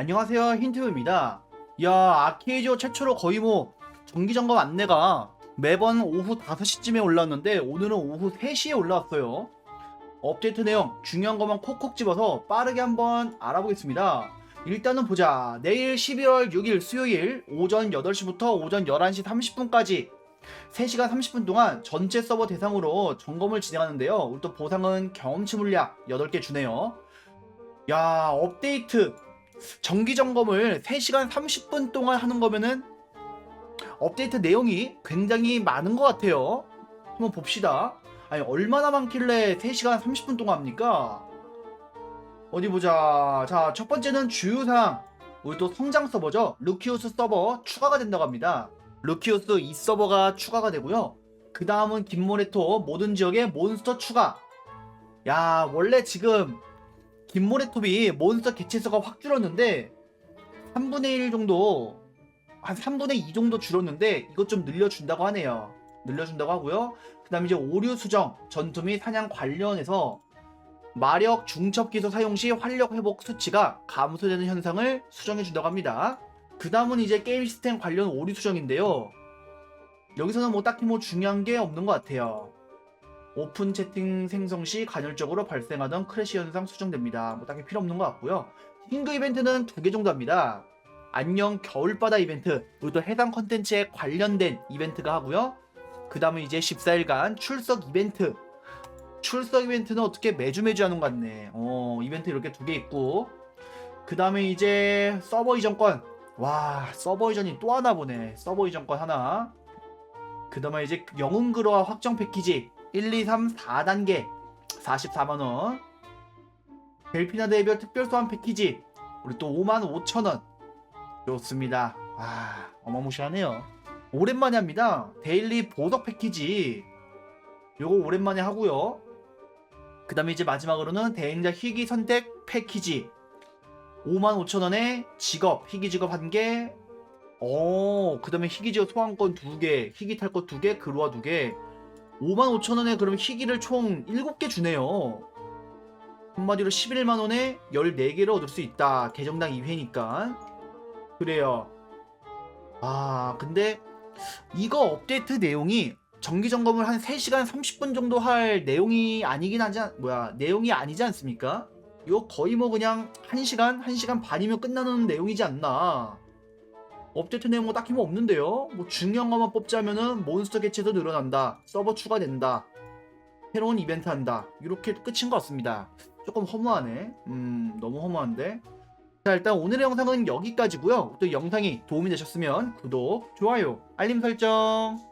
안녕하세요 힌트입니다. 야 아케이지오 최초로 거의 뭐 정기점검 안내가 매번 오후 5시쯤에 올라왔는데 오늘은 오후 3시에 올라왔어요. 업데이트 내용 중요한 것만 콕콕 집어서 빠르게 한번 알아보겠습니다. 일단은 보자. 내일 11월 6일 수요일 오전 8시부터 오전 11시 30분까지 3시간 30분 동안 전체 서버 대상으로 점검을 진행하는데요. 또 보상은 경험치 물약 8개 주네요. 야 업데이트 정기 점검을 3시간 30분 동안 하는 거면은 업데이트 내용이 굉장히 많은 것 같아요. 한번 봅시다. 아니 얼마나 많길래 3시간 30분 동안 합니까? 어디 보자. 자, 첫 번째는 주요사항. 우리 또 성장 서버죠. 루키우스 서버 추가가 된다고 합니다. 루키우스 이 서버가 추가가 되고요. 그 다음은 김모레토 모든 지역에 몬스터 추가. 야, 원래 지금 김모레톱이 몬스터 개체수가 확 줄었는데 3분의 1 정도 한 3분의 2 정도 줄었는데 이것 좀 늘려준다고 하네요. 늘려준다고 하고요. 그 다음에 이제 오류 수정 전투 및 사냥 관련해서 마력 중첩 기소 사용 시 활력 회복 수치가 감소되는 현상을 수정해 준다고 합니다. 그 다음은 이제 게임 시스템 관련 오류 수정인데요. 여기서는 뭐 딱히 뭐 중요한 게 없는 것 같아요 오픈 채팅 생성 시 간헐적으로 발생하던 크래시 현상 수정됩니다. 뭐 딱히 필요 없는 것 같고요. hin그 이벤트는 두 개 정도 합니다. 안녕 겨울바다 이벤트, 그리고 또 해당 컨텐츠에 관련된 이벤트가 하고요. 그 다음에 이제 14일간 출석 이벤트. 출석 이벤트는 어떻게 매주 매주 하는 것 같네. 어, 이벤트 이렇게 두 개 있고. 그 다음에 이제 서버 이전권. 와, 서버 이전이 또 하나 보네. 서버 이전권 하나. 그 다음에 이제 영웅 그로와 확정 패키지. 1, 2, 3, 4단계 44만원. 델피나 대별 특별 소환 패키지 우리 또 5만 5천원. 좋습니다. 아 어마무시하네요. 오랜만에 합니다. 데일리 보석 패키지. 요거 오랜만에 하고요. 그 다음에 이제 마지막으로는 대행자 희귀 선택 패키지. 5만 5천원에 직업 희귀 직업 한 개. 어, 그 다음에 희귀 직업 소환권 2개 희귀 탈것 2개 그루와 2개 55,000원에 그럼 희귀를 총 7개 주네요. 한마디로 11만원에 14개를 얻을 수 있다. 계정당 2회니까. 그래요. 아, 근데 이거 업데이트 내용이 정기 점검을 한 3시간 30분 정도 할 내용이 아니긴 하지, 않, 뭐야, 내용이 아니지 않습니까? 이거 거의 뭐 그냥 1시간, 1시간 반이면 끝나는 내용이지 않나. 업데이트 내용 뭐 딱히 뭐 없는데요. 뭐 중요한 것만 뽑자면은 몬스터 개체도 늘어난다. 서버 추가된다. 새로운 이벤트 한다. 이렇게 끝인 것 같습니다. 조금 허무하네. 음, 너무 허무한데. 자, 일단 오늘의 영상은 여기까지고요. 또 영상이 도움이 되셨으면 구독, 좋아요, 알림 설정.